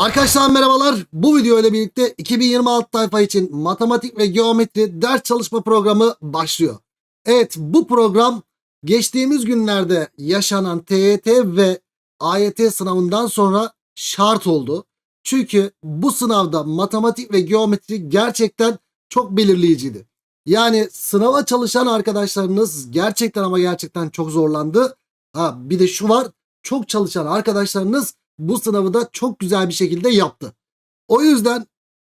Arkadaşlar merhabalar. Bu video ile birlikte 2026 tayfa için matematik ve geometri ders çalışma programı başlıyor. Evet bu program geçtiğimiz günlerde yaşanan TYT ve AYT sınavından sonra şart oldu. Çünkü bu sınavda matematik ve geometri gerçekten çok belirleyiciydi. Yani sınava çalışan arkadaşlarınız gerçekten ama gerçekten çok zorlandı. Ha bir de şu var. Çok çalışan arkadaşlarınız bu sınavı da çok güzel bir şekilde yaptı. O yüzden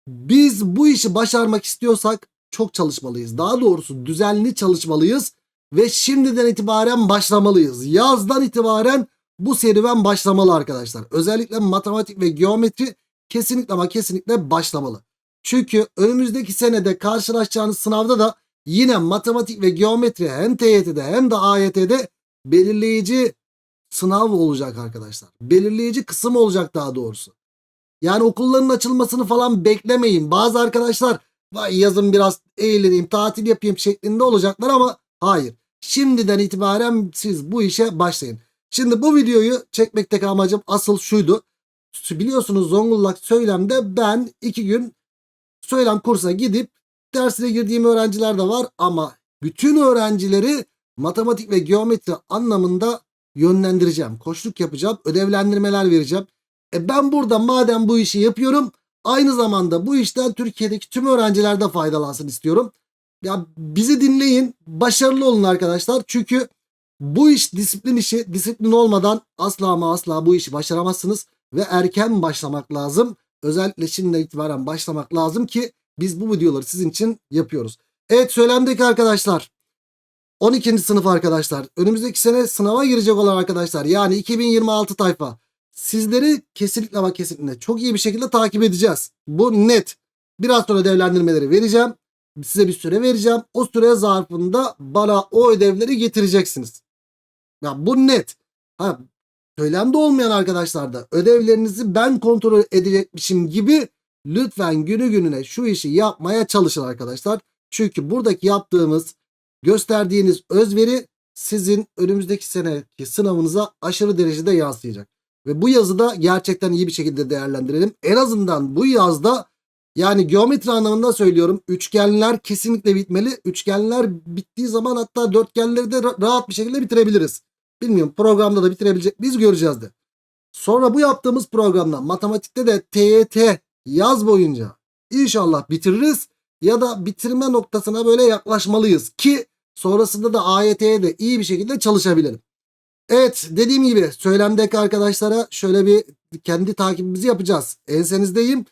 biz bu işi başarmak istiyorsak çok çalışmalıyız. Daha doğrusu düzenli çalışmalıyız ve şimdiden itibaren başlamalıyız. Yazdan itibaren bu serüven başlamalı arkadaşlar. Özellikle matematik ve geometri kesinlikle ama kesinlikle başlamalı. Çünkü önümüzdeki senede karşılaşacağınız sınavda da yine matematik ve geometri hem TYT'de hem de AYT'de belirleyici sınav olacak arkadaşlar. Belirleyici kısım olacak daha doğrusu. Yani okulların açılmasını falan beklemeyin. Bazı arkadaşlar vay yazın biraz eğleneyim, tatil yapayım şeklinde olacaklar ama hayır. Şimdiden itibaren siz bu işe başlayın. Şimdi bu videoyu çekmekteki amacım asıl şuydu. Biliyorsunuz Zonguldak Söylem'de ben iki gün Söylem kursuna gidip dersine girdiğim öğrenciler de var ama bütün öğrencileri matematik ve geometri anlamında yönlendireceğim. Koçluk yapacağım. Ödevlendirmeler vereceğim. E ben burada madem bu işi yapıyorum aynı zamanda bu işten Türkiye'deki tüm öğrenciler de faydalansın istiyorum. Ya bizi dinleyin. Başarılı olun arkadaşlar. Çünkü bu iş disiplin işi. Disiplin olmadan asla ama asla bu işi başaramazsınız. Ve erken başlamak lazım. Özellikle şimdiden itibaren başlamak lazım ki biz bu videoları sizin için yapıyoruz. Evet söylemdeki arkadaşlar 12. sınıf arkadaşlar. Önümüzdeki sene sınava girecek olan arkadaşlar. Yani 2026 tayfa. Sizleri kesinlikle ama kesinlikle çok iyi bir şekilde takip edeceğiz. Bu net. Biraz sonra ödevlendirmeleri vereceğim. Size bir süre vereceğim. O süre zarfında bana o ödevleri getireceksiniz. Ya bu net. Ha, söylemde olmayan arkadaşlar da ödevlerinizi ben kontrol edecekmişim gibi lütfen günü gününe şu işi yapmaya çalışın arkadaşlar. Çünkü buradaki yaptığımız gösterdiğiniz özveri sizin önümüzdeki seneki sınavınıza aşırı derecede yansıyacak. Ve bu yazıda gerçekten iyi bir şekilde değerlendirelim. En azından bu yazda yani geometri anlamında söylüyorum. Üçgenler kesinlikle bitmeli. Üçgenler bittiği zaman hatta dörtgenleri de ra- rahat bir şekilde bitirebiliriz. Bilmiyorum programda da bitirebilecek biz göreceğiz de. Sonra bu yaptığımız programda matematikte de TYT yaz boyunca inşallah bitiririz ya da bitirme noktasına böyle yaklaşmalıyız ki sonrasında da AYT'ye de iyi bir şekilde çalışabilirim. Evet dediğim gibi söylemdeki arkadaşlara şöyle bir kendi takibimizi yapacağız. Ensenizdeyim.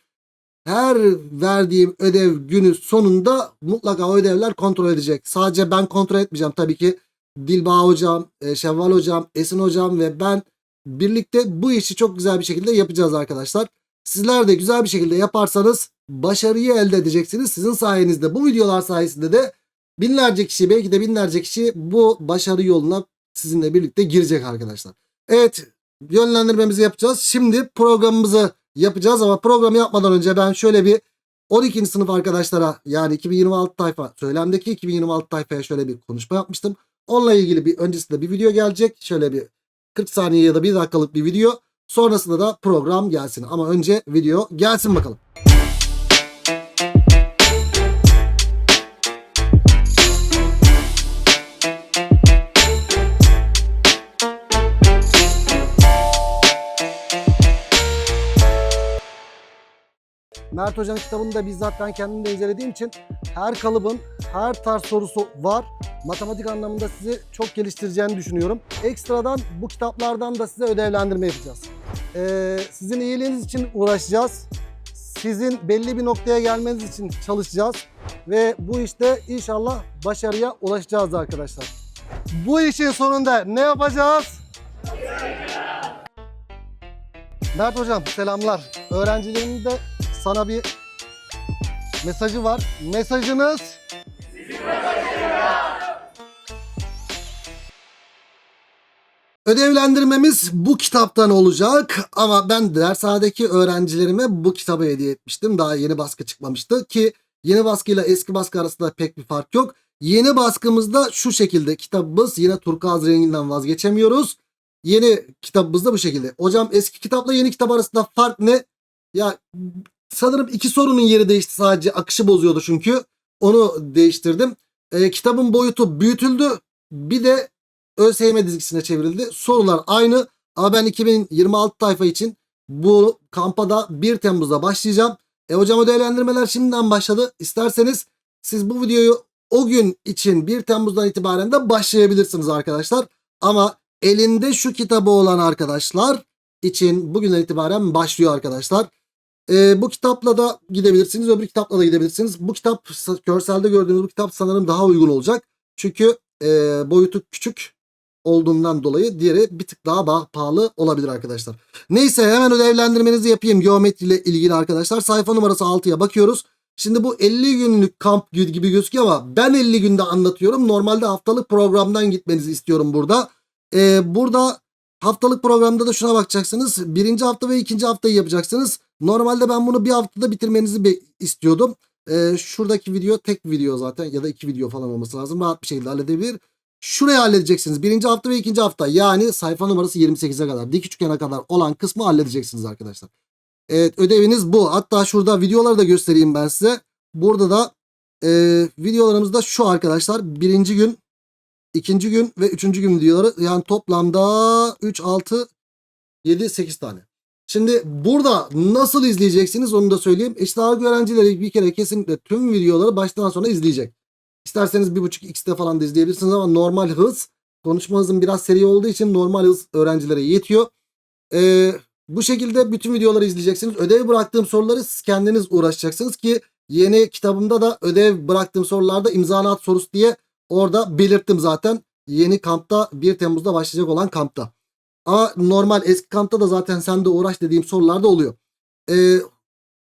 Her verdiğim ödev günü sonunda mutlaka o ödevler kontrol edecek. Sadece ben kontrol etmeyeceğim tabii ki. Dilba hocam, e, Şevval hocam, Esin hocam ve ben birlikte bu işi çok güzel bir şekilde yapacağız arkadaşlar. Sizler de güzel bir şekilde yaparsanız başarıyı elde edeceksiniz. Sizin sayenizde bu videolar sayesinde de binlerce kişi belki de binlerce kişi bu başarı yoluna sizinle birlikte girecek arkadaşlar. Evet yönlendirmemizi yapacağız. Şimdi programımızı yapacağız ama programı yapmadan önce ben şöyle bir 12. sınıf arkadaşlara yani 2026 tayfa söylemdeki 2026 tayfaya şöyle bir konuşma yapmıştım. Onunla ilgili bir öncesinde bir video gelecek. Şöyle bir 40 saniye ya da 1 dakikalık bir video. Sonrasında da program gelsin. Ama önce video gelsin bakalım. Mert Hoca'nın kitabını da bizzat ben kendim de incelediğim için her kalıbın her tarz sorusu var. Matematik anlamında sizi çok geliştireceğini düşünüyorum. Ekstradan bu kitaplardan da size ödevlendirme yapacağız. Ee, sizin iyiliğiniz için uğraşacağız. Sizin belli bir noktaya gelmeniz için çalışacağız. Ve bu işte inşallah başarıya ulaşacağız arkadaşlar. Bu işin sonunda ne yapacağız? Mert Hocam selamlar. Öğrencilerimin de sana bir mesajı var. Mesajınız Ödevlendirmemiz bu kitaptan olacak ama ben dershanedeki öğrencilerime bu kitabı hediye etmiştim. Daha yeni baskı çıkmamıştı ki yeni baskıyla eski baskı arasında pek bir fark yok. Yeni baskımızda şu şekilde kitabımız yine turkuaz renginden vazgeçemiyoruz. Yeni kitabımız da bu şekilde. Hocam eski kitapla yeni kitap arasında fark ne? Ya sanırım iki sorunun yeri değişti sadece. Akışı bozuyordu çünkü. Onu değiştirdim. Ee, kitabın boyutu büyütüldü. Bir de ÖSYM dizgisine çevrildi. Sorular aynı ama ben 2026 tayfa için bu kampa da 1 Temmuz'da başlayacağım. E hocam ödevlendirmeler şimdiden başladı. İsterseniz siz bu videoyu o gün için 1 Temmuz'dan itibaren de başlayabilirsiniz arkadaşlar. Ama elinde şu kitabı olan arkadaşlar için bugünden itibaren başlıyor arkadaşlar. Ee, bu kitapla da gidebilirsiniz. Öbür kitapla da gidebilirsiniz. Bu kitap görselde gördüğünüz bu kitap sanırım daha uygun olacak. Çünkü e, boyutu küçük olduğundan dolayı diğeri bir tık daha pahalı olabilir arkadaşlar. Neyse hemen ödevlendirmenizi yapayım geometri ile ilgili arkadaşlar. Sayfa numarası 6'ya bakıyoruz. Şimdi bu 50 günlük kamp gibi gözüküyor ama ben 50 günde anlatıyorum. Normalde haftalık programdan gitmenizi istiyorum burada. Ee, burada haftalık programda da şuna bakacaksınız. Birinci hafta ve ikinci haftayı yapacaksınız. Normalde ben bunu bir haftada bitirmenizi istiyordum. Ee, şuradaki video tek video zaten ya da iki video falan olması lazım. Rahat bir şekilde halledebilir. Şurayı halledeceksiniz. Birinci hafta ve ikinci hafta yani sayfa numarası 28'e kadar dik üçgene kadar olan kısmı halledeceksiniz arkadaşlar. Evet ödeviniz bu. Hatta şurada videoları da göstereyim ben size. Burada da e, videolarımızda şu arkadaşlar. Birinci gün, ikinci gün ve üçüncü gün videoları. Yani toplamda 3, 6, 7, 8 tane. Şimdi burada nasıl izleyeceksiniz onu da söyleyeyim. Eşit ağırlık öğrencileri bir kere kesinlikle tüm videoları baştan sona izleyecek. İsterseniz 1.5x'te falan da izleyebilirsiniz ama normal hız konuşma hızım biraz seri olduğu için normal hız öğrencilere yetiyor. Ee, bu şekilde bütün videoları izleyeceksiniz. Ödev bıraktığım soruları siz kendiniz uğraşacaksınız ki yeni kitabımda da ödev bıraktığım sorularda imzanat sorusu diye orada belirttim zaten. Yeni kampta 1 Temmuz'da başlayacak olan kampta. Ama normal eski kampta da zaten sen de uğraş dediğim sorular da oluyor. Ee,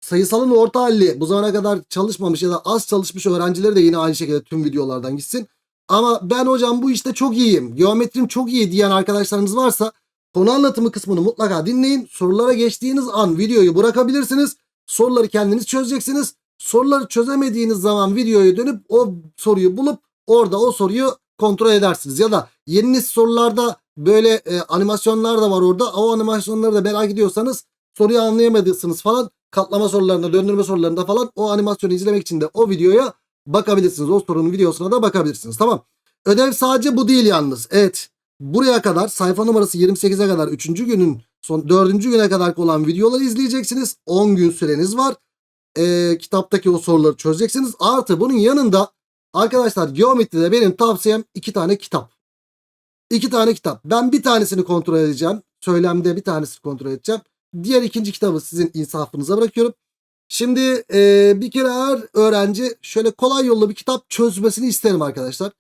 sayısalın orta halli bu zamana kadar çalışmamış ya da az çalışmış öğrencileri de yine aynı şekilde tüm videolardan gitsin. Ama ben hocam bu işte çok iyiyim. Geometrim çok iyi diyen arkadaşlarınız varsa konu anlatımı kısmını mutlaka dinleyin. Sorulara geçtiğiniz an videoyu bırakabilirsiniz. Soruları kendiniz çözeceksiniz. Soruları çözemediğiniz zaman videoyu dönüp o soruyu bulup orada o soruyu kontrol edersiniz. Ya da yeni sorularda böyle e, animasyonlar da var orada. O animasyonları da merak ediyorsanız soruyu anlayamadıysanız falan katlama sorularında, döndürme sorularında falan o animasyonu izlemek için de o videoya bakabilirsiniz. O sorunun videosuna da bakabilirsiniz. Tamam. Ödev sadece bu değil yalnız. Evet. Buraya kadar sayfa numarası 28'e kadar 3. günün son 4. güne kadar olan videoları izleyeceksiniz. 10 gün süreniz var. Ee, kitaptaki o soruları çözeceksiniz. Artı bunun yanında arkadaşlar geometride benim tavsiyem 2 tane kitap. 2 tane kitap. Ben bir tanesini kontrol edeceğim. Söylemde bir tanesini kontrol edeceğim. Diğer ikinci kitabı sizin insafınıza bırakıyorum. Şimdi e, bir kere her öğrenci şöyle kolay yollu bir kitap çözmesini isterim arkadaşlar.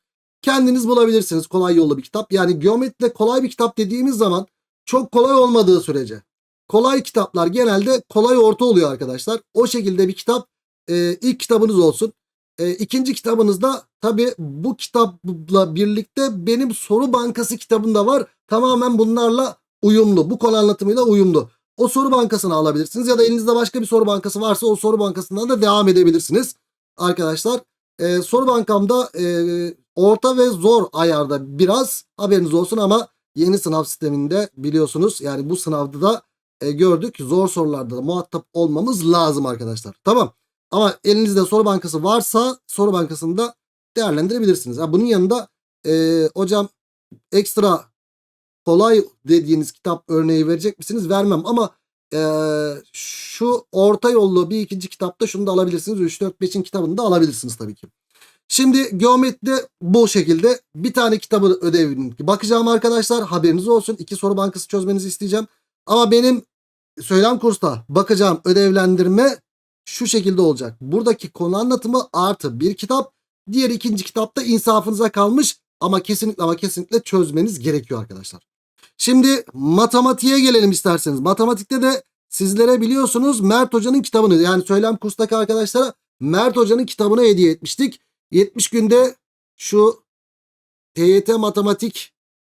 Kendiniz bulabilirsiniz kolay yollu bir kitap. Yani geometride kolay bir kitap dediğimiz zaman çok kolay olmadığı sürece. Kolay kitaplar genelde kolay orta oluyor arkadaşlar. O şekilde bir kitap e, ilk kitabınız olsun. E, ikinci kitabınızda tabi bu kitapla birlikte benim soru bankası kitabında var. Tamamen bunlarla uyumlu. Bu konu anlatımıyla uyumlu. O soru bankasını alabilirsiniz ya da elinizde başka bir soru bankası varsa o soru bankasından da devam edebilirsiniz. Arkadaşlar e, soru bankamda e, orta ve zor ayarda biraz haberiniz olsun ama yeni sınav sisteminde biliyorsunuz yani bu sınavda da e, gördük zor sorularda da muhatap olmamız lazım arkadaşlar. Tamam ama elinizde soru bankası varsa soru bankasını da değerlendirebilirsiniz. Yani bunun yanında e, hocam ekstra kolay dediğiniz kitap örneği verecek misiniz? Vermem ama e, şu orta yollu bir ikinci kitapta şunu da alabilirsiniz. 3, 4, 5'in kitabını da alabilirsiniz tabii ki. Şimdi geometride bu şekilde bir tane kitabı ödevini bakacağım arkadaşlar. Haberiniz olsun. İki soru bankası çözmenizi isteyeceğim. Ama benim söylem kursta bakacağım ödevlendirme şu şekilde olacak. Buradaki konu anlatımı artı bir kitap. Diğer ikinci kitapta insafınıza kalmış ama kesinlikle ama kesinlikle çözmeniz gerekiyor arkadaşlar. Şimdi matematiğe gelelim isterseniz. Matematikte de sizlere biliyorsunuz Mert Hoca'nın kitabını yani söylem kurstaki arkadaşlara Mert Hoca'nın kitabını hediye etmiştik. 70 günde şu TYT matematik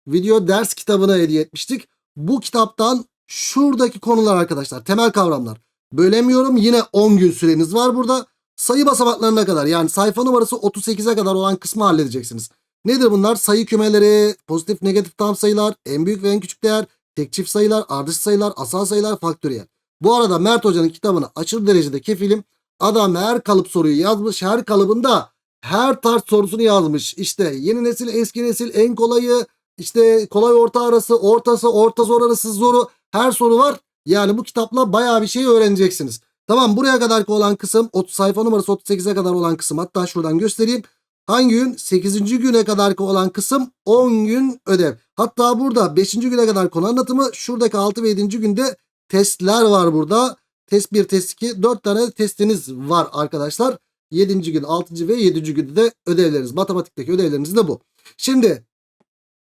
video ders kitabını hediye etmiştik. Bu kitaptan şuradaki konular arkadaşlar temel kavramlar. Bölemiyorum yine 10 gün süreniz var burada. Sayı basamaklarına kadar yani sayfa numarası 38'e kadar olan kısmı halledeceksiniz. Nedir bunlar? Sayı kümeleri, pozitif negatif tam sayılar, en büyük ve en küçük değer, tek çift sayılar, ardış sayılar, asal sayılar, faktöriyel. Bu arada Mert Hoca'nın kitabını aşırı derecede kefilim. Adam her kalıp soruyu yazmış. Her kalıbında her tarz sorusunu yazmış. İşte yeni nesil, eski nesil, en kolayı, işte kolay orta arası, ortası, orta zor arası zoru. Her soru var. Yani bu kitapla bayağı bir şey öğreneceksiniz. Tamam buraya kadarki olan kısım 30 sayfa numarası 38'e kadar olan kısım hatta şuradan göstereyim. Hangi gün? 8. güne kadarki olan kısım 10 gün ödev. Hatta burada 5. güne kadar konu anlatımı şuradaki 6 ve 7. günde testler var burada. Test 1, test 2 4 tane testiniz var arkadaşlar. 7. gün 6. ve 7. günde de ödevleriniz. Matematikteki ödevleriniz de bu. Şimdi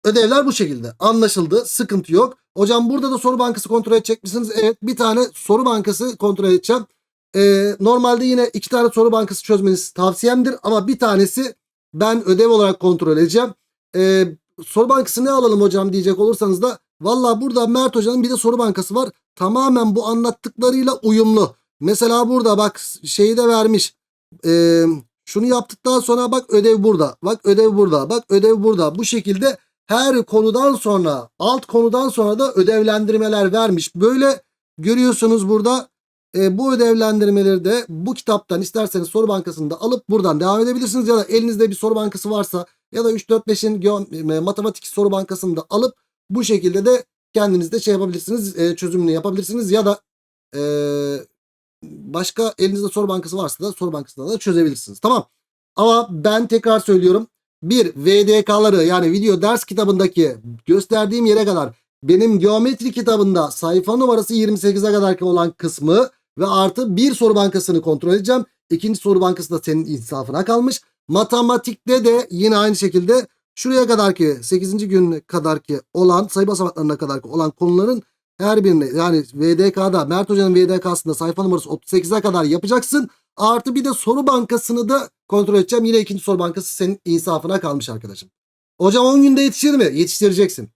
ödevler bu şekilde. Anlaşıldı. Sıkıntı yok. Hocam burada da soru bankası kontrol edecek misiniz? Evet bir tane soru bankası kontrol edeceğim. Ee, normalde yine iki tane soru bankası çözmeniz tavsiyemdir. Ama bir tanesi ben ödev olarak kontrol edeceğim. Ee, soru bankası ne alalım hocam diyecek olursanız da valla burada Mert Hoca'nın bir de soru bankası var. Tamamen bu anlattıklarıyla uyumlu. Mesela burada bak şeyi de vermiş. Ee, şunu yaptıktan sonra bak ödev burada. Bak ödev burada. Bak ödev burada. Bu şekilde her konudan sonra alt konudan sonra da ödevlendirmeler vermiş. Böyle görüyorsunuz burada e, bu ödevlendirmeleri de bu kitaptan isterseniz soru bankasında alıp buradan devam edebilirsiniz. Ya da elinizde bir soru bankası varsa ya da 3-4-5'in geom- e, matematik soru bankasını da alıp bu şekilde de kendiniz de şey yapabilirsiniz. e, çözümünü yapabilirsiniz ya da e, başka elinizde soru bankası varsa da soru bankasında da çözebilirsiniz. Tamam. Ama ben tekrar söylüyorum. Bir VDK'ları yani video ders kitabındaki gösterdiğim yere kadar benim geometri kitabında sayfa numarası 28'e kadar olan kısmı ve artı bir soru bankasını kontrol edeceğim. İkinci soru bankası da senin insafına kalmış. Matematikte de yine aynı şekilde şuraya kadarki 8. gün kadarki olan sayı basamaklarına kadarki olan konuların her birini yani VDK'da Mert Hoca'nın VDK'sında sayfa numarası 38'e kadar yapacaksın. Artı bir de soru bankasını da kontrol edeceğim. Yine ikinci soru bankası senin insafına kalmış arkadaşım. Hocam 10 günde yetişir mi? Yetiştireceksin.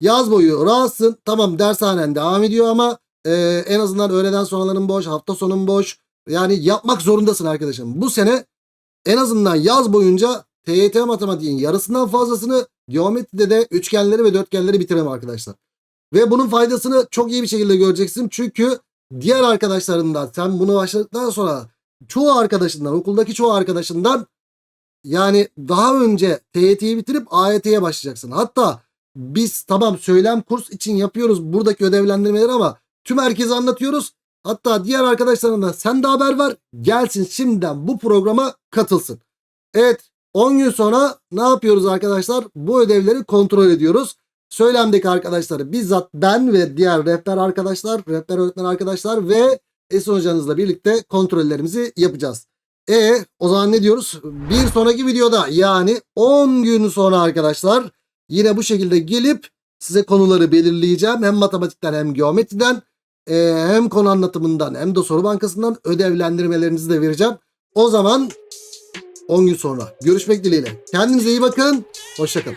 Yaz boyu rahatsın. Tamam dershanen devam ediyor ama e, en azından öğleden sonraların boş, hafta sonun boş. Yani yapmak zorundasın arkadaşım. Bu sene en azından yaz boyunca TYT matematiğin yarısından fazlasını geometride de üçgenleri ve dörtgenleri bitirelim arkadaşlar. Ve bunun faydasını çok iyi bir şekilde göreceksin. Çünkü diğer arkadaşlarından sen bunu başladıktan sonra çoğu arkadaşından okuldaki çoğu arkadaşından yani daha önce TYT'yi bitirip AYT'ye başlayacaksın. Hatta biz tamam söylem kurs için yapıyoruz buradaki ödevlendirmeleri ama tüm herkese anlatıyoruz. Hatta diğer arkadaşlarına sen de haber ver. Gelsin şimdiden bu programa katılsın. Evet 10 gün sonra ne yapıyoruz arkadaşlar? Bu ödevleri kontrol ediyoruz. Söylemdeki arkadaşları bizzat ben ve diğer rehber arkadaşlar, rehber öğretmen arkadaşlar ve Esin hocanızla birlikte kontrollerimizi yapacağız. E o zaman ne diyoruz? Bir sonraki videoda yani 10 gün sonra arkadaşlar yine bu şekilde gelip size konuları belirleyeceğim. Hem matematikten hem geometriden e, hem konu anlatımından hem de soru bankasından ödevlendirmelerinizi de vereceğim. O zaman 10 gün sonra görüşmek dileğiyle. Kendinize iyi bakın. Hoşçakalın.